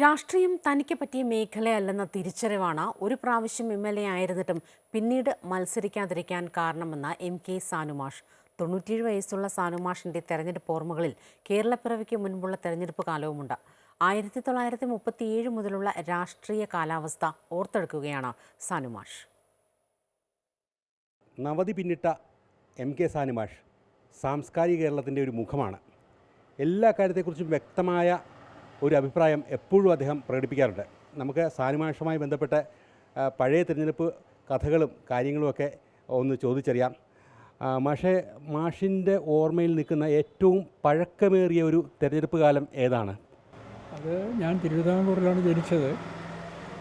രാഷ്ട്രീയം തനിക്ക് പറ്റിയ മേഖലയല്ലെന്ന തിരിച്ചറിവാണ് ഒരു പ്രാവശ്യം എം എൽ എ ആയിരുന്നിട്ടും പിന്നീട് മത്സരിക്കാതിരിക്കാൻ കാരണമെന്ന എം കെ സാനുമാഷ്. തൊണ്ണൂറ്റിയേഴ് വയസ്സുള്ള സാനുമാഷിന്റെ തെരഞ്ഞെടുപ്പ് ഓർമ്മകളിൽ കേരളപ്പിറവിക്ക് മുൻപുള്ള തെരഞ്ഞെടുപ്പ് കാലവുമുണ്ട്. ആയിരത്തി തൊള്ളായിരത്തി മുപ്പത്തിയേഴ് മുതലുള്ള രാഷ്ട്രീയ കാലാവസ്ഥ ഓർത്തെടുക്കുകയാണ് സാനുമാഷ്. നവതി പിന്നിട്ട എം കെ സാനുമാഷ് സാംസ്കാരിക കേരളത്തിന്റെ ഒരു മുഖമാണ്. എല്ലാ കാര്യത്തെക്കുറിച്ചും വ്യക്തമായ ഒരു അഭിപ്രായം എപ്പോഴും അദ്ദേഹം പ്രകടിപ്പിക്കാറുണ്ട്. നമുക്ക് സാനുമാഷമായി ബന്ധപ്പെട്ട പഴയ തിരഞ്ഞെടുപ്പ് കഥകളും കാര്യങ്ങളുമൊക്കെ ഒന്ന് ചോദിച്ചറിയാം. മാഷെ മാഷിന്റെ ഓർമ്മയിൽ നിൽക്കുന്ന ഏറ്റവും പഴക്കമേറിയ ഒരു തിരഞ്ഞെടുപ്പ് കാലം ഏതാണ്? അത് ഞാൻ തിരുവിതാംകൂറിലാണ് ജനിച്ചത്.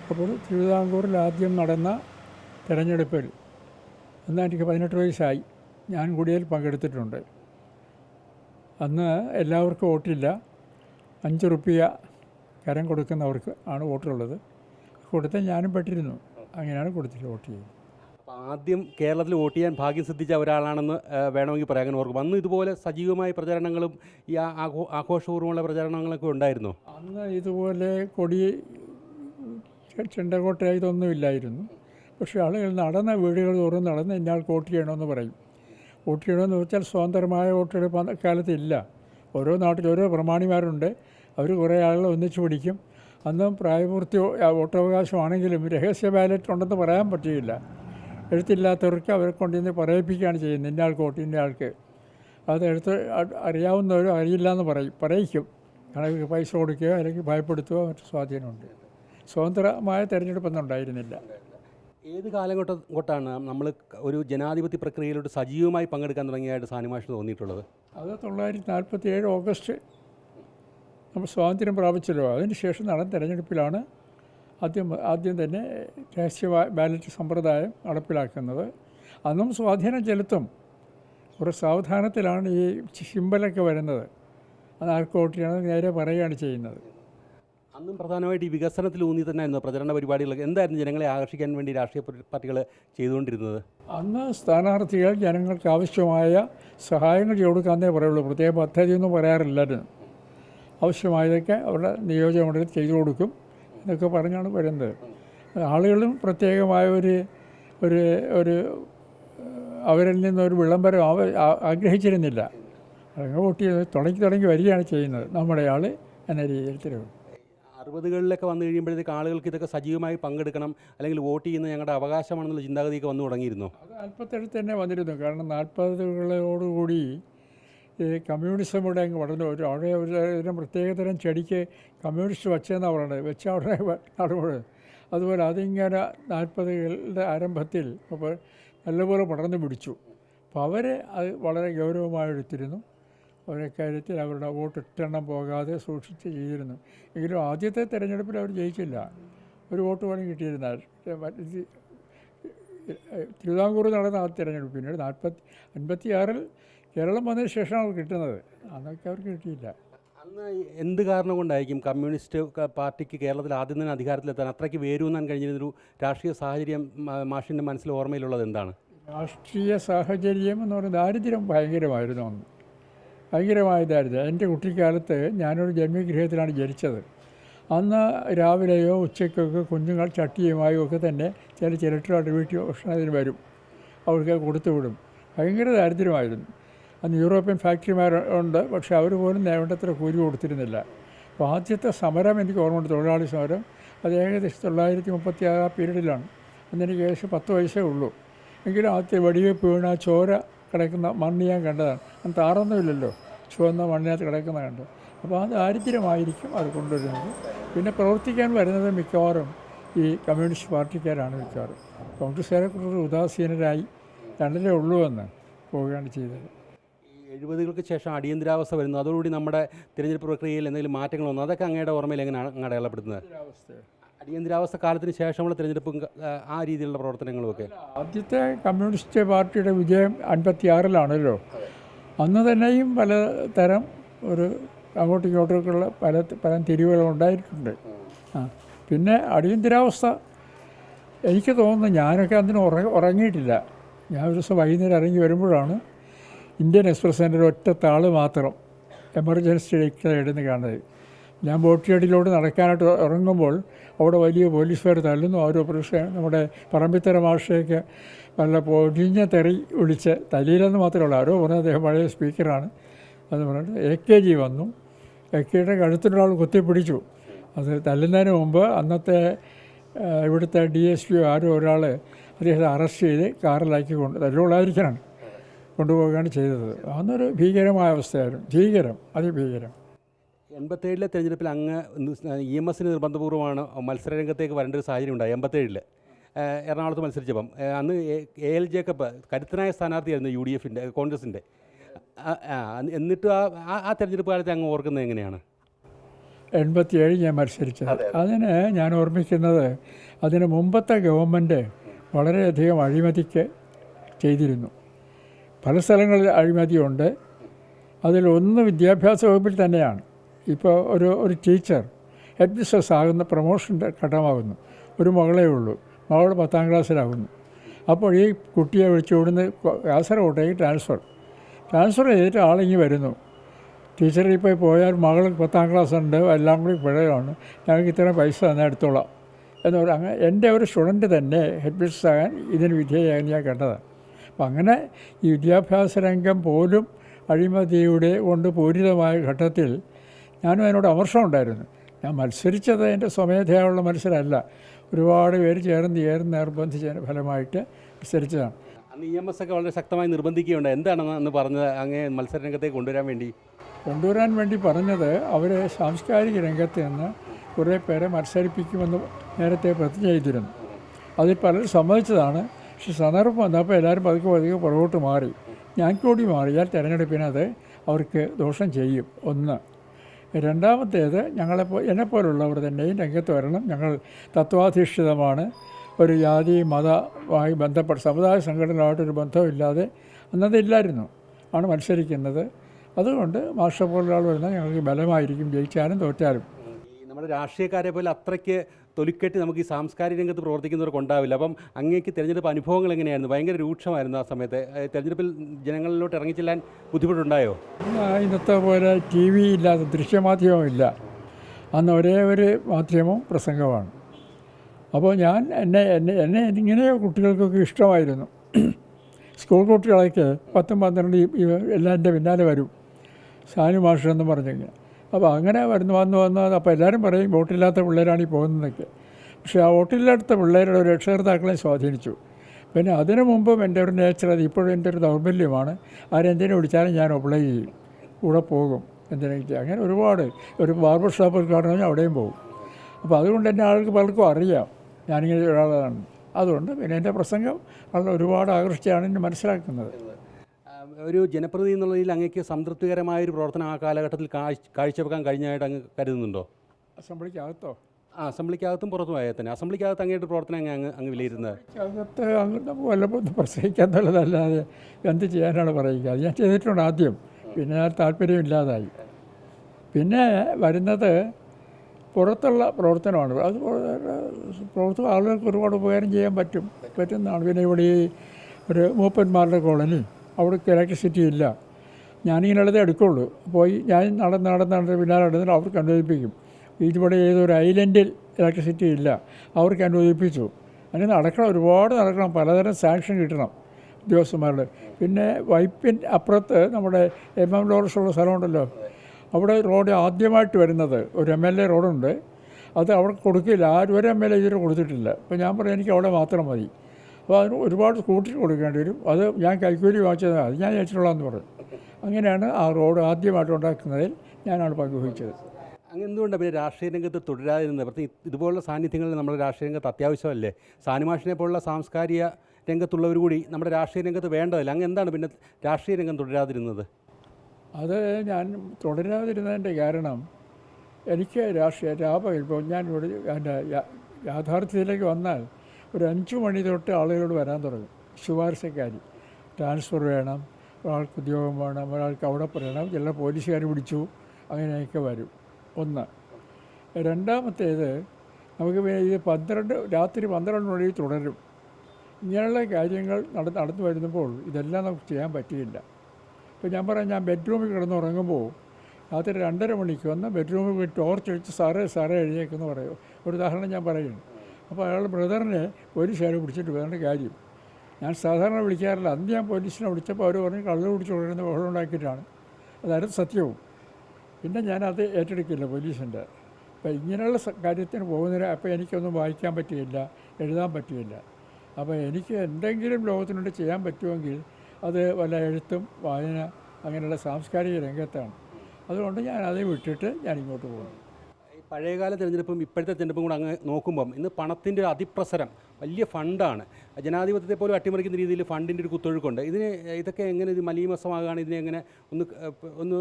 അപ്പോൾ തിരുവിതാംകൂറിൽ ആദ്യം നടന്ന തിരഞ്ഞെടുപ്പിൽ അന്ന് എനിക്ക് പതിനെട്ട് വയസ്സായി. ഞാൻ കൂടിയതിൽ പങ്കെടുത്തിട്ടുണ്ട്. അന്ന് എല്ലാവർക്കും വോട്ടില്ല. അഞ്ച് റുപ്യ കരം കൊടുക്കുന്നവർക്ക് ആണ് വോട്ടുള്ളത്. കൊടുത്ത ഞാനും പെട്ടിരുന്നു. അങ്ങനെയാണ് കൊടുത്തിട്ട് വോട്ട് ചെയ്തത്. ആദ്യം കേരളത്തിൽ വോട്ട് ചെയ്യാൻ ഭാഗ്യം സിദ്ധിച്ച ഒരാളാണെന്ന് വേണമെങ്കിൽ പറയാൻ അങ്ങനെ ഓർക്കും. അന്ന് ഇതുപോലെ സജീവമായ പ്രചരണങ്ങളും ഈ ആഘോ ആഘോഷപൂർവമുള്ള പ്രചരണങ്ങളൊക്കെ ഉണ്ടായിരുന്നു? അന്ന് ഇതുപോലെ കൊടി ചെണ്ടകോട്ടയായി ചെണ്ടകോട്ട ഇതൊന്നുമില്ലായിരുന്നു പക്ഷേ ആളുകൾ നടന്ന വീടുകൾ തോറും നടന്ന് ഇന്നയാൾ വോട്ട് ചെയ്യണമെന്ന് പറയും. വോട്ട് ചെയ്യണമെന്ന് വെച്ചാൽ സ്വതന്ത്രമായ വോട്ടെടുപ്പ് കാലത്തില്ല ഇല്ല. ഓരോ നാട്ടിൽ ഓരോ പ്രമാണിമാരുണ്ട്. അവർ കുറേ ആളുകൾ ഒന്നിച്ചു പിടിക്കും. അന്നും പ്രായപൂർത്തി വോട്ടവകാശമാണെങ്കിലും രഹസ്യ ബാലറ്റ് ഉണ്ടെന്ന് പറയാൻ പറ്റില്ല എഴുത്തില്ലാത്തവർക്ക് അവരെ കൊണ്ടുവന്ന് പറയിപ്പിക്കുകയാണ് ചെയ്യുന്നത് ഇന്ന ആൾക്ക് വോട്ട് ഇന്ന ആൾക്ക്. അത് എടുത്ത് അറിയാവുന്നവരും അറിയില്ല എന്ന് പറയും പറയിക്കും. കണക്ക് പൈസ കൊടുക്കുകയോ അല്ലെങ്കിൽ ഭയപ്പെടുത്തുകയോ മറ്റു സ്വാധീനമുണ്ട്. സ്വതന്ത്രമായ തിരഞ്ഞെടുപ്പൊന്നും ഉണ്ടായിരുന്നില്ല ഏത് കാലഘട്ടം കൊട്ടാണ് നമ്മൾ ഒരു ജനാധിപത്യ പ്രക്രിയയിലോട്ട് സജീവമായി പങ്കെടുക്കാൻ തുടങ്ങിയതായിട്ട് സാനിമാഷ് തോന്നിയിട്ടുള്ളത്? അത് തൊള്ളായിരത്തി നാൽപ്പത്തി ഏഴ് ഓഗസ്റ്റ് നമ്മൾ സ്വാതന്ത്ര്യം പ്രാപിച്ചല്ലോ. അതിന് ശേഷം നടന്ന തിരഞ്ഞെടുപ്പിലാണ് ആദ്യം ആദ്യം തന്നെ രഹസ്യ ബാലറ്റ് സമ്പ്രദായം നടപ്പിലാക്കുന്നത്. അന്നും സ്വാധീനം ചെലുത്തും കുറേ സാവധാനത്തിലാണ് ഈ ചിമ്പലൊക്കെ വരുന്നത്. അത് ആർക്കോട്ടിയാണ് നേരെ പറയുകയാണ് ചെയ്യുന്നത്. അന്നും പ്രധാനമായിട്ട് ഈ വികസനത്തിൽ ഊന്നി തന്നെയായിരുന്നു പ്രചരണ പരിപാടികളൊക്കെ എന്തായിരുന്നു ജനങ്ങളെ ആകർഷിക്കാൻ വേണ്ടി രാഷ്ട്രീയ പാർട്ടികൾ ചെയ്തുകൊണ്ടിരുന്നത്? അന്ന് സ്ഥാനാർത്ഥികൾ ജനങ്ങൾക്ക് ആവശ്യമായ സഹായങ്ങൾ ചെയ്തു കൊടുക്കാന്നേ പറയുള്ളൂ. പ്രത്യേക പദ്ധതിയൊന്നും പറയാറില്ലായിരുന്നു. ആവശ്യമായതൊക്കെ അവരുടെ നിയോജകമണ്ഡലത്തിൽ ചെയ്തു കൊടുക്കും എന്നൊക്കെ പറഞ്ഞാണ് വരുന്നത്. ആളുകളും പ്രത്യേകമായ ഒരു ഒരു ഒരു അവരിൽ നിന്നൊരു വിളംബരം ആഗ്രഹിച്ചിരുന്നില്ല. അങ്ങനെ വോട്ട് ചെയ്ത് തുടങ്ങി തുടങ്ങി വരികയാണ് ചെയ്യുന്നത്. നമ്മുടെ ആൾ എന്ന രീതിയിൽ തിരവ് അറുപതുകളിലൊക്കെ വന്നു കഴിയുമ്പോഴത്തേക്ക് ആളുകൾക്ക് ഇതൊക്കെ സജീവമായി പങ്കെടുക്കണം അല്ലെങ്കിൽ വോട്ട് ചെയ്യുന്നത് ഞങ്ങളുടെ അവകാശമാണെന്നുള്ള ചിന്താഗതിയൊക്കെ വന്നു തുടങ്ങിയിരുന്നു? അത് നാൽപ്പത്തെട്ട് തന്നെ വന്നിരുന്നു. കാരണം നാൽപ്പതുകളോടുകൂടി ഈ കമ്മ്യൂണിസം ഇവിടെ അങ്ങ് വളർന്നു. ഒരു അവിടെ ഒരു തരം പ്രത്യേകതരം ചെടിക്ക് കമ്മ്യൂണിസ്റ്റ് വച്ചതെന്നാണ് പറയുന്നത് വെച്ച അവിടെ നടുമ്പോൾ അതുപോലെ അതിങ്ങനെ നാൽപ്പതുകളുടെ ആരംഭത്തിൽ അപ്പോൾ നല്ലപോലെ പടർന്നു പിടിച്ചു. അപ്പോൾ അവർ അത് വളരെ ഗൗരവമായെടുത്തിരുന്നു അവരെ കാര്യത്തിൽ അവരുടെ വോട്ട് ഇട്ടെണ്ണം പോകാതെ സൂക്ഷിച്ച് ചെയ്തിരുന്നു. എങ്കിലും ആദ്യത്തെ തിരഞ്ഞെടുപ്പിൽ അവർ ജയിച്ചില്ല. ഒരു വോട്ട് പോലും കിട്ടിയിരുന്നാൽ. തിരുവിതാംകൂർ നടന്ന ആ തിരഞ്ഞെടുപ്പ് പിന്നീട് നാൽപ്പത്തി അൻപത്തി ആറിൽ കേരളം വന്നതിന് ശേഷമാണ് അവർക്ക് കിട്ടുന്നത്. അന്നൊക്കെ അവർക്ക് കിട്ടിയില്ല. അന്ന് എന്ത് കാരണം കൊണ്ടായിരിക്കും കമ്മ്യൂണിസ്റ്റ് പാർട്ടിക്ക് കേരളത്തിൽ ആദ്യം തന്നെ അധികാരത്തിലെത്താൻ അത്രയ്ക്ക് വേരൂന്നാൻ കഴിഞ്ഞൊരു രാഷ്ട്രീയ സാഹചര്യം മാഷിന്റെ മനസ്സിൽ ഓർമ്മയിലുള്ളത് എന്താണ്? രാഷ്ട്രീയ സാഹചര്യം എന്ന് പറയുന്നത് ദാരിദ്ര്യം ഭയങ്കരമായിരുന്നു അന്ന്. ഭയങ്കരമായ ദാരിദ്ര്യം. എന്റെ കുട്ടിക്കാലത്ത് ഞാനൊരു ജന്മഗൃഹത്തിലാണ് ജനിച്ചത്. അന്ന് രാവിലെയോ ഉച്ചയ്ക്കൊക്കെ കുഞ്ഞുങ്ങൾ ചട്ടിയുമായോ ഒക്കെ തന്നെ ചില ചിരട്ടമായിട്ട് വീട്ടിൽ ഭക്ഷണത്തിന് വരും. അവർക്ക് കൊടുത്തു വിടും. ഭയങ്കര ദാരിദ്ര്യമായിരുന്നു. അന്ന് യൂറോപ്യൻ ഫാക്ടറിമാർ ഉണ്ട് പക്ഷേ അവർ പോലും വേണ്ടത്ര കൂലി കൊടുത്തിരുന്നില്ല. അപ്പോൾ ആദ്യത്തെ സമരം എനിക്ക് ഓർമ്മയുണ്ട് തൊഴിലാളി സമരം. അത് ഏകദേശം തൊള്ളായിരത്തി മുപ്പത്തി ആറ് ആ പീരീഡിലാണ്. അന്ന് എനിക്ക് ഏകദേശം പത്ത് വയസ്സേ ഉള്ളൂ. എങ്കിലും ആദ്യത്തെ വെടിവെപ്പ് വീണ ചോര കിടക്കുന്ന മണ്ണ് ഞാൻ കണ്ടതാണ്. അന്ന് താറൊന്നുമില്ലല്ലോ ചുവന്ന മണ്ണിനകത്ത് കിടക്കുന്ന കണ്ടു. അപ്പോൾ ആ ദാരിദ്ര്യമായിരിക്കും അത് കൊണ്ടുവരുന്നത്. പിന്നെ പ്രവർത്തിക്കാൻ വരുന്നത് മിക്കവാറും ഈ കമ്മ്യൂണിസ്റ്റ് പാർട്ടിക്കാരാണ് മിക്കവാറും. കോൺഗ്രസ്സുകാരെ കുറിച്ച് ഉദാസീനരായി രണ്ടിലേ ഉള്ളൂ എന്ന് പോവുകയാണ് ചെയ്തത്. എഴുപതുകൾക്ക് ശേഷം അടിയന്തരാവസ്ഥ വരുന്നു. അതോടുകൂടി നമ്മുടെ തിരഞ്ഞെടുപ്പ് പ്രക്രിയയിൽ എന്തെങ്കിലും മാറ്റങ്ങൾ വന്നു. അതൊക്കെ അങ്ങയുടെ ഓർമ്മയിൽ എങ്ങനെയാണ് അങ്ങ് അടയാളപ്പെടുത്തുന്നത്? അടിയന്തരാവസ്ഥ. കാലത്തിന് ശേഷമുള്ള തിരഞ്ഞെടുപ്പും ആ, രീതിയിലുള്ള പ്രവർത്തനങ്ങളുമൊക്കെ ആദ്യത്തെ കമ്മ്യൂണിസ്റ്റ് പാർട്ടിയുടെ വിജയം അൻപത്തി ആറിലാണല്ലോ അന്ന് തന്നെയും പല തരം ഒരു അങ്ങോട്ടും ഇങ്ങോട്ടൊക്കെയുള്ള പല പല തിരിവുകൾ ഉണ്ടായിട്ടുണ്ട്. ആ പിന്നെ അടിയന്തരാവസ്ഥ എനിക്ക് തോന്നുന്നു ഞാനൊക്കെ അതിന് ഉറ ഉറങ്ങിയിട്ടില്ല. ഞാൻ ഒരു ദിവസം വൈകുന്നേരം ഇറങ്ങി വരുമ്പോഴാണ് ഇന്ത്യൻ എക്സ്പ്രസിന്റെ ഒറ്റ താൾ മാത്രം എമർജൻസി എടുന്ന് എന്ന് കാണുന്നത്. ഞാൻ ബോട്ടിയടിയിലോട്ട് നടക്കാനായിട്ട് ഇറങ്ങുമ്പോൾ അവിടെ വലിയ പോലീസുകാർ തല്ലുന്നു. ഓരോ പ്രശ്നം നമ്മുടെ പറമ്പിത്തര മാഷയൊക്കെ നല്ല പൊടിഞ്ഞ തെറി വിളിച്ച് തലയിലെന്ന് മാത്രമേ ഉള്ളൂ ആരോ പറഞ്ഞു അദ്ദേഹം പഴയ സ്പീക്കറാണ് അത് പറഞ്ഞിട്ട് എ കെ ജി വന്നു. എ കെയുടെ കഴുത്തിലൊരാൾ കുത്തിപ്പിടിച്ചു. അത് തല്ലുന്നതിന് മുമ്പ് അന്നത്തെ ഇവിടുത്തെ ഡി എസ് പി ആരോ ഒരാൾ അദ്ദേഹത്തെ അറസ്റ്റ് ചെയ്ത് കാറിലാക്കി കൊണ്ട് തല്ലുകൊള്ളാതിരിക്കാനാണ്. കൊണ്ടുപോവുകയാണ് ചെയ്തത്. അന്നൊരു ഭീകരമായ അവസ്ഥയായിരുന്നു. ഭീകരം അതിഭീകരം. എൺപത്തേഴിലെ തെരഞ്ഞെടുപ്പിൽ അങ്ങ് ഇ എം എസിന് നിർബന്ധപൂർവമാണ് മത്സരരംഗത്തേക്ക് വരേണ്ട ഒരു സാഹചര്യം ഉണ്ടായി എൺപത്തേഴിൽ എറണാകുളത്ത് മത്സരിച്ചപ്പം. അന്ന് എ- എൽ ജേക്കബ് കരുത്തനായ സ്ഥാനാർത്ഥിയായിരുന്നു യു ഡി എഫിന്റെ കോൺഗ്രസിന്റെ എന്നിട്ട് ആ ആ- ആ തെരഞ്ഞെടുപ്പ് കാലത്ത് അങ്ങ് ഓർക്കുന്നത് എങ്ങനെയാണ്? എൺപത്തിയേഴ് ഞാൻ മത്സരിച്ചത്. അതിന് ഞാൻ ഓർമ്മിക്കുന്നത് അതിന് മുമ്പത്തെ ഗവൺമെന്റ് വളരെയധികം അഴിമതിക്ക് ചെയ്തിരുന്നു. പല സ്ഥലങ്ങളിൽ അഴിമതിയുണ്ട്. അതിലൊന്ന് വിദ്യാഭ്യാസ വകുപ്പിൽ തന്നെയാണ്. ഇപ്പോൾ ഒരു ഒരു ടീച്ചർ ഹെഡ് ആകുന്ന പ്രൊമോഷന്റെ ഘട്ടമാകുന്നു. ഒരു മകളേ ഉള്ളൂ. മകൾ പത്താം ക്ലാസ്സിലാകുന്നു. അപ്പോൾ ഈ കുട്ടിയെ വിളിച്ചു ഇവിടുന്ന് കാസർഗോട്ടേക്ക് ട്രാൻസ്ഫർ. ട്രാൻസ്ഫർ ചെയ്തിട്ട് ആളിങ്ങി വരുന്നു. ടീച്ചർ ഇപ്പോൾ പോയാൽ മകൾ പത്താം ക്ലാസ് ഉണ്ട് എല്ലാം കൂടി പിഴയാണ്. ഞങ്ങൾക്ക് ഇത്ര പൈസ തന്നെ എടുത്തോളാം. എന്ന് പറഞ്ഞാൽ എന്റെ ഒരു സ്റ്റുഡന്റ് തന്നെ ഹെഡ് മിസ്റ്റർ ആകാൻ ഇതിന് വിധേയമാകാൻ ഞാൻ കണ്ടതാണ്. അപ്പം അങ്ങനെ ഈ വിദ്യാഭ്യാസ രംഗം പോലും അഴിമതിയുടെ കൊണ്ട് പൂരിതമായ ഘട്ടത്തിൽ ഞാനും അതിനോട് അമർഷമുണ്ടായിരുന്നു. ഞാൻ മത്സരിച്ചത് എന്റെ സ്വമേധയായുള്ള മത്സരമല്ല. ഒരുപാട് പേര് ചേർന്ന് ചേർന്ന് നിർബന്ധിച്ചതിന് ഫലമായിട്ട് മത്സരിച്ചതാണ്. അന്ന് ഇ എം എസ് ഒക്കെ വളരെ ശക്തമായി നിർബന്ധിക്കുകയുണ്ട് എന്താണെന്ന് അന്ന് പറഞ്ഞത് അങ്ങേ മത്സരരംഗത്തേക്ക് കൊണ്ടുവരാൻ വേണ്ടി? കൊണ്ടുവരാൻ വേണ്ടി പറഞ്ഞത് അവരെ സാംസ്കാരിക രംഗത്ത് നിന്ന് കുറേ പേരെ മത്സരിപ്പിക്കുമെന്ന് നേരത്തെ പ്രതിജ്ഞ ചെയ്തിരുന്നു. അതിൽ പലരും സമ്മതിച്ചതാണ്. പക്ഷെ സന്ദർഭം വന്നപ്പോൾ എല്ലാവരും പതുക്കെ പതുക്കെ പുറകോട്ട് മാറി. ഞാൻ കൂടി മാറിയാൽ തിരഞ്ഞെടുപ്പിനത് അവർക്ക് ദോഷം ചെയ്യും. ഒന്ന്. രണ്ടാമത്തേത് ഞങ്ങളെ എന്നെപ്പോലുള്ളവർ തന്നെയും രംഗത്ത് വരണം. ഞങ്ങൾ തത്വാധിഷ്ഠിതമാണ്. ഒരു ജാതി മതമായി ബന്ധപ്പെട്ട സമുദായ സംഘടനയുമായിട്ടൊരു ബന്ധമില്ലാതെ അന്നതില്ലായിരുന്നു. ആണ് മത്സരിക്കുന്നത്. അതുകൊണ്ട് മാഷ പോലുള്ള ആൾ വരുന്നത് ഞങ്ങൾക്ക് ബലമായിരിക്കും. ജയിച്ചാലും തോറ്റാലും. നമ്മുടെ രാഷ്ട്രീയക്കാരെ പോലെ അത്രയ്ക്ക് തൊലിക്കെട്ടി നമുക്ക് ഈ സാംസ്കാരിക രംഗത്ത് പ്രവർത്തിക്കുന്നവർക്ക് ഉണ്ടാവില്ല അപ്പം അങ്ങേക്ക് തിരഞ്ഞെടുപ്പ് അനുഭവങ്ങൾ എങ്ങനെയായിരുന്നു? ഭയങ്കര രൂക്ഷമായിരുന്നു ആ സമയത്ത്. തിരഞ്ഞെടുപ്പിൽ ജനങ്ങളിലോട്ട് ഇറങ്ങിച്ചെല്ലാൻ ബുദ്ധിമുട്ടുണ്ടായോ? ഇന്ന് ഇന്നത്തെ പോലെ ടി വി ഇല്ലാതെ ദൃശ്യമാധ്യമമില്ല. അന്ന് ഒരേ ഒരു മാധ്യമം പ്രസംഗമാണ് അപ്പോൾ ഞാൻ എന്നെ എന്നെ എന്നെ ഇങ്ങനെ കുട്ടികൾക്കൊക്കെ ഇഷ്ടമായിരുന്നു. സ്കൂൾ കുട്ടികളൊക്കെ പത്തും പന്ത്രണ്ട് എല്ലാം എന്റെ പിന്നാലെ വരും. സാനു മാഷെന്ന് പറഞ്ഞിങ്ങനെ. അപ്പോൾ അങ്ങനെ വരുന്നു വന്നു വന്ന് അപ്പോൾ എല്ലാവരും പറയും വോട്ടില്ലാത്ത പിള്ളേരാണ് ഈ പോകുന്നതൊക്കെ പക്ഷേ ആ വോട്ടില്ലാത്ത പിള്ളേരുടെ രക്ഷകർത്താക്കളെ സ്വാധീനിച്ചു. പിന്നെ അതിനു മുമ്പും എന്റെ ഒരു നേച്ചർ അത് ഇപ്പോഴും എന്റെ ഒരു ദൗർബല്യമാണ്. ആരെന്തിനു വിളിച്ചാലും ഞാൻ ഒപ്ലൈ ചെയ്യും. കൂടെ പോകും. എന്തിനൊക്കെ അങ്ങനെ ഒരുപാട്. ഒരു ബാർബർ ഷോപ്പ് ഉദ്ഘാടനം അവിടെയും പോകും. അപ്പോൾ അതുകൊണ്ട് തന്നെ ആൾക്ക് പലർക്കും അറിയാം. ഞാനിങ്ങനെ ഒരാളാണ്. അതുകൊണ്ട് പിന്നെ എന്റെ പ്രസംഗം വളരെ ഒരുപാട് ആകർഷിച്ചാണ് എന്നെ മനസ്സിലാക്കുന്നത്. ഒരു ജനപ്രതി എന്നുള്ള രീതിയിൽ അങ്ങേക്ക് സംതൃപ്തികരമായ ഒരു പ്രവർത്തനം ആ കാലഘട്ടത്തിൽ കാഴ്ച- കാഴ്ചവെക്കാൻ കഴിഞ്ഞതായിട്ട് അങ്ങ് കരുതുന്നുണ്ടോ? അസംബ്ലിക്കകത്തോ? ആ അസംബ്ലിക്കകത്തും പുറത്തുമായ തന്നെ. അസംബ്ലിക്കകത്ത് അങ്ങയുടെ പ്രവർത്തനം അങ്ങ് അങ്ങ് അങ്ങ് വിലയിരുന്നത്? അകത്ത് അങ്ങ് നമുക്ക് വല്ലപ്പോൾ പ്രസംഗിക്കാൻ നല്ലതല്ലാതെ എന്ത് ചെയ്യാനാണ് പറയുക? അത് ഞാൻ ചെയ്തിട്ടുണ്ട് ആദ്യം. പിന്നെ ആ താല്പര്യമില്ലാതായി പിന്നെ വരുന്നത് പുറത്തുള്ള പ്രവർത്തനമാണ്. അത് പ്രവർത്തനം ആളുകൾക്ക് ഒരുപാട് ഉപകാരം ചെയ്യാൻ പറ്റും. പറ്റുന്നതാണ്. പിന്നെ ഇവിടെ ഈ ഒരു മൂപ്പന്മാരുടെ കോളനി. അവിടേക്ക് ഇലക്ട്രിസിറ്റി ഇല്ല. ഞാനിങ്ങനെ ഉള്ളതേ എടുക്കുള്ളൂ. പോയി ഞാൻ നടന്ന് നടന്ന് നടന്ന് പിന്നാലെ നടന്നിട്ട് അവർക്ക് അനുവദിപ്പിക്കും. ഇവിടെ ഏതൊരു ഐലൻഡിൽ ഇലക്ട്രിസിറ്റി ഇല്ല. അവർക്ക് അനുവദിപ്പിച്ചു. അങ്ങനെ നടക്കണം ഒരുപാട് നടക്കണം. പലതരം സാങ്ഷൻ കിട്ടണം ഉദ്യോഗസ്ഥന്മാരുടെ. പിന്നെ വൈപ്പിൻ അപ്പുറത്ത് നമ്മുടെ എം എം ലോറസുള്ള സ്ഥലമുണ്ടല്ലോ. അവിടെ റോഡ് ആദ്യമായിട്ട് വരുന്നത് ഒരു എം എൽ എ റോഡുണ്ട്. അത് അവിടെ കൊടുക്കില്ല. ആരും ഒരു എം എൽ എ ഇതുവരെ കൊടുത്തിട്ടില്ല. അപ്പോൾ ഞാൻ പറയും എനിക്ക് അവിടെ മാത്രം മതി. അപ്പോൾ അതിന് ഒരുപാട് കൂട്ടി കൊടുക്കേണ്ടി വരും. അത് ഞാൻ കൈക്കൂലി വാങ്ങിച്ചത്. അത് ഞാൻ ഏറ്റിട്ടുള്ളതെന്ന് പറഞ്ഞു. അങ്ങനെയാണ് ആ റോഡ് ആദ്യമായിട്ട് ഉണ്ടാക്കുന്നതിൽ ഞാനാണ് പങ്കുവഹിച്ചത് അങ്ങനെ എന്തുകൊണ്ടാണ് പിന്നെ രാഷ്ട്രീയ രംഗത്ത് തുടരാതിരുന്നത് പ്രത്യേകിച്ച് ഇതുപോലുള്ള സാന്നിധ്യങ്ങൾ നമ്മുടെ രാഷ്ട്രീയ രംഗത്ത് അത്യാവശ്യമല്ലേ? സാനിമാഷിനെ പോലുള്ള സാംസ്കാരിക രംഗത്തുള്ളവർ കൂടി നമ്മുടെ രാഷ്ട്രീയ രംഗത്ത് വേണ്ടതല്ല? അങ്ങ് എന്താണ് പിന്നെ രാഷ്ട്രീയ രംഗം തുടരാതിരുന്നത്? അത് ഞാൻ തുടരാതിരുന്നതിന്റെ കാരണം എനിക്ക് രാഷ്ട്രീയ രാപകൽ ഇപ്പോൾ ഞാൻ ഇവിടെ എന്റെ യാഥാർത്ഥ്യത്തിലേക്ക് വന്നാൽ ഒരു അഞ്ച് മണി തൊട്ട് ആളുകളോട് വരാൻ തുടങ്ങും. ശുപാർശക്കാരി. ട്രാൻസ്ഫർ വേണം ഒരാൾക്ക് ഉദ്യോഗം വേണം ഒരാൾക്ക് അവിടെ പറയണം ചില പോലീസുകാർ പിടിച്ചു അങ്ങനെയൊക്കെ വരും. ഒന്ന്. രണ്ടാമത്തേത് നമുക്ക് ഇത് പന്ത്രണ്ട് രാത്രി പന്ത്രണ്ട് മണി തുടരും. ഇങ്ങനെയുള്ള കാര്യങ്ങൾ നട നടന്നു വരുമ്പോൾ ഇതെല്ലാം നമുക്ക് ചെയ്യാൻ പറ്റിയില്ല. ഇപ്പോൾ ഞാൻ പറയാം ഞാൻ ബെഡ്റൂമിൽ കിടന്നുറങ്ങുമ്പോൾ രാത്രി രണ്ടര മണിക്ക് വന്ന് ബെഡ്റൂമിൽ പോയി ടോർച്ച് വെച്ച് സാറേ സാറേ എഴുതിയേക്കെന്ന് പറയും. ഒരു ഉദാഹരണം ഞാൻ പറയുന്നു അപ്പോൾ അയാളുടെ ബ്രദറിന് ബ്രദറിനെ പോലീസുകാർ പിടിച്ചിട്ട് വേണ്ട കാര്യം. ഞാൻ സാധാരണ വിളിക്കാറില്ല. അന്ന് ഞാൻ പോലീസിനെ വിളിച്ചപ്പോൾ അവർ പറഞ്ഞ് കള്ളു പിടിച്ച് കൊണ്ടുവരുന്ന ബഹളം ഉണ്ടാക്കിയിട്ടാണ്. അതായിരുന്നു സത്യവും. പിന്നെ ഞാനത് ഏറ്റെടുക്കില്ല പോലീസിന്റെ. അപ്പോൾ ഇങ്ങനെയുള്ള കാര്യത്തിന് പോകുന്നതിന് അപ്പോൾ എനിക്കൊന്നും വായിക്കാൻ പറ്റിയില്ല എഴുതാൻ പറ്റിയില്ല. അപ്പോൾ എനിക്ക് എന്തെങ്കിലും ലോകത്തിനുണ്ട് ചെയ്യാൻ പറ്റുമെങ്കിൽ അത് വല്ല എഴുത്തും വായന അങ്ങനെയുള്ള സാംസ്കാരിക രംഗത്താണ്. അതുകൊണ്ട് ഞാൻ അതേ വിട്ടിട്ട് ഞാൻ ഇങ്ങോട്ട് പോകുന്നു. പഴയകാല തിരഞ്ഞെടുപ്പും ഇപ്പോഴത്തെ തിരഞ്ഞെടുപ്പും കൂടെ അങ്ങ് നോക്കുമ്പം ഇന്ന് പണത്തിന്റെ അതിപ്രസരം വലിയ ഫണ്ടാണ്. ജനാധിപത്യത്തെ പോലും അട്ടിമറിക്കുന്ന രീതിയിൽ ഫണ്ടിന്റെ ഒരു കുത്തൊഴുക്കുണ്ട്. ഇതിന് ഇതൊക്കെ എങ്ങനെ ഇത് മലീമസമാകാണ്? ഇതിനെ എങ്ങനെ ഒന്ന് ഒന്ന്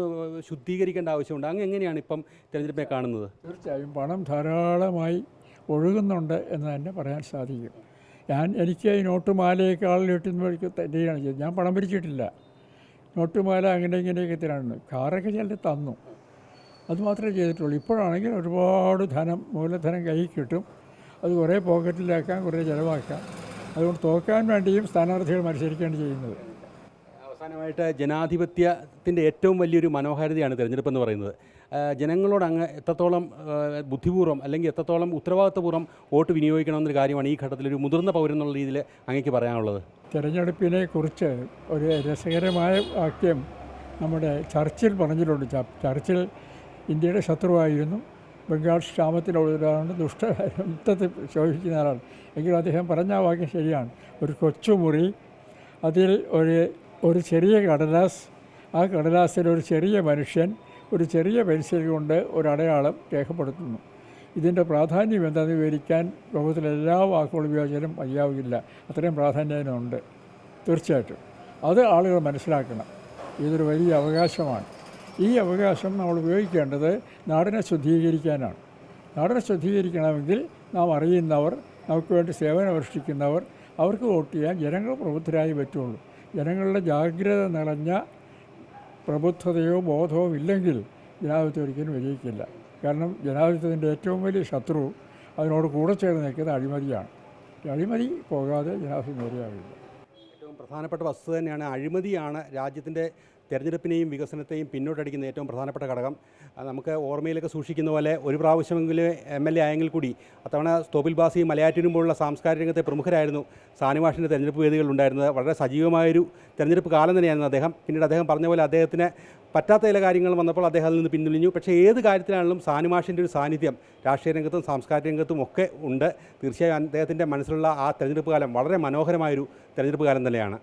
ശുദ്ധീകരിക്കേണ്ട ആവശ്യമുണ്ട്? അങ്ങ് എങ്ങനെയാണ് ഇപ്പം തിരഞ്ഞെടുപ്പിനെ കാണുന്നത്? തീർച്ചയായും പണം ധാരാളമായി ഒഴുകുന്നുണ്ട് എന്ന് തന്നെ പറയാൻ സാധിക്കും. ഞാൻ എനിക്ക് ഈ ആളിൽ കിട്ടുന്നവർക്ക് തന്നെയാണ് ചെയ്തത്. ഞാൻ പണം പിരിച്ചിട്ടില്ല. നോട്ടുമാല അങ്ങനെ ഇങ്ങനെയൊക്കെ തരാണ് കാറൊക്കെ ചിലർ തന്നു. അതുമാത്രമേ ചെയ്തിട്ടുള്ളൂ. ഇപ്പോഴാണെങ്കിൽ ഒരുപാട് ധനം മൂലധനം കയ്യിൽ കിട്ടും. അത് കുറേ പോക്കറ്റിലാക്കാം കുറേ ചിലവാക്കാം. അതുകൊണ്ട് തോക്കാൻ വേണ്ടിയും സ്ഥാനാർത്ഥികൾ മത്സരിക്കുകയാണ് ചെയ്യുന്നത്. അവസാനമായിട്ട് ജനാധിപത്യത്തിന്റെ ഏറ്റവും വലിയൊരു മനോഹാരിതയാണ് തിരഞ്ഞെടുപ്പ് എന്ന് പറയുന്നത്. ജനങ്ങളോട് അങ്ങ് എത്രത്തോളം ബുദ്ധിപൂർവം അല്ലെങ്കിൽ എത്രത്തോളം ഉത്തരവാദിത്തപൂർവം വോട്ട് വിനിയോഗിക്കണമെന്നൊരു കാര്യമാണ് ഈ ഘട്ടത്തിൽ ഒരു മുതിർന്ന പൗരൻ എന്നുള്ള രീതിയിൽ അങ്ങേക്ക് പറയാനുള്ളത്. തിരഞ്ഞെടുപ്പിനെ കുറിച്ച് ഒരു രസകരമായ വാക്യം നമ്മുടെ ചർച്ചിൽ പറഞ്ഞിട്ടുണ്ട്. ചർച്ചിൽ ഇന്ത്യയുടെ ശത്രുവായിരുന്നു. ബംഗാൾ ക്ഷാമത്തിലുള്ളവരാണ്. യുദ്ധത്തിൽ ശോഭിക്കുന്ന ആളാണ്. എങ്കിലും അദ്ദേഹം പറഞ്ഞ വാക്യം ശരിയാണ്. ഒരു കൊച്ചുമുറി അതിൽ ഒരു ഒരു ചെറിയ കടലാസ് ആ കടലാസിൽ ഒരു ചെറിയ മനുഷ്യൻ ഒരു ചെറിയ പെൻസിൽ കൊണ്ട് ഒരു അടയാളം രേഖപ്പെടുത്തുന്നു. ഇതിന്റെ പ്രാധാന്യം എന്താണെന്ന് വിവരിക്കാൻ ലോകത്തിലെ എല്ലാ വാക്കുകൾ ഉപയോഗിച്ചാലും മതിയാവില്ല. അത്രയും പ്രാധാന്യം അതിനുണ്ട്. തീർച്ചയായിട്ടും. അത് ആളുകൾ മനസ്സിലാക്കണം. ഇതൊരു വലിയ അവകാശമാണ്. ഈ അവകാശം നമ്മൾ ഉപയോഗിക്കേണ്ടത് നാടിനെ ശുദ്ധീകരിക്കാനാണ്. നാടിനെ ശുദ്ധീകരിക്കണമെങ്കിൽ നാം അറിയുന്നവർ നമുക്ക് വേണ്ടി സേവനമനുഷ്ഠിക്കുന്നവർ അവർക്ക് വോട്ട് ചെയ്യാൻ ജനങ്ങൾ പ്രബുദ്ധരായി പറ്റുള്ളൂ. ജനങ്ങളുടെ ജാഗ്രത നിറഞ്ഞ പ്രബുദ്ധതയോ ബോധവും ഇല്ലെങ്കിൽ ജനാധിപത്യം ഒരിക്കലും വിജയിക്കില്ല. കാരണം ജനാധിപത്യത്തിന്റെ ഏറ്റവും വലിയ ശത്രു അതിനോട് കൂടെ ചേർന്ന് നിൽക്കുന്നത് അഴിമതിയാണ്. അഴിമതി പോകാതെ ജനാധിപത്യം നേരെയാവില്ല. ഏറ്റവും പ്രധാനപ്പെട്ട വസ്തുത തന്നെയാണ് അഴിമതിയാണ് രാജ്യത്തിന്റെ തെരഞ്ഞെടുപ്പിനെയും വികസനത്തെയും പിന്നോട്ടടിക്കുന്ന ഏറ്റവും പ്രധാനപ്പെട്ട ഘടകം. നമുക്ക് ഓർമ്മയിലൊക്കെ സൂക്ഷിക്കുന്ന പോലെ ഒരു പ്രാവശ്യമെങ്കിലും എം എൽ എ ആയെങ്കിൽ കൂടി അത്തവണ സ്തോപ്പിൽ ബാസിയും മലയാറ്റിനും പോലുള്ള സാംസ്കാരിക രംഗത്തെ പ്രമുഖരായിരുന്നു സാനിവാഷിന്റെ തെരഞ്ഞെടുപ്പ് വേദികൾ ഉണ്ടായിരുന്നത്. വളരെ സജീവമായൊരു തെരഞ്ഞെടുപ്പ് കാലം തന്നെയായിരുന്നു അദ്ദേഹം. പിന്നീട് അദ്ദേഹം പറഞ്ഞ പോലെ അദ്ദേഹത്തിന് പറ്റാത്ത ചില കാര്യങ്ങൾ വന്നപ്പോൾ അദ്ദേഹം അതിൽ നിന്ന് പിന്തുണഞ്ഞു. പക്ഷേ ഏത് കാര്യത്തിലാണെങ്കിലും സാനിമാഷിന്റെ ഒരു സാന്നിധ്യം രാഷ്ട്രീയ രംഗത്തും സാംസ്കാരിക രംഗത്തും ഒക്കെ ഉണ്ട്. തീർച്ചയായും അദ്ദേഹത്തിന്റെ മനസ്സിലുള്ള ആ തെരഞ്ഞെടുപ്പ് കാലം വളരെ മനോഹരമായൊരു തെരഞ്ഞെടുപ്പ് കാലം തന്നെയാണ്.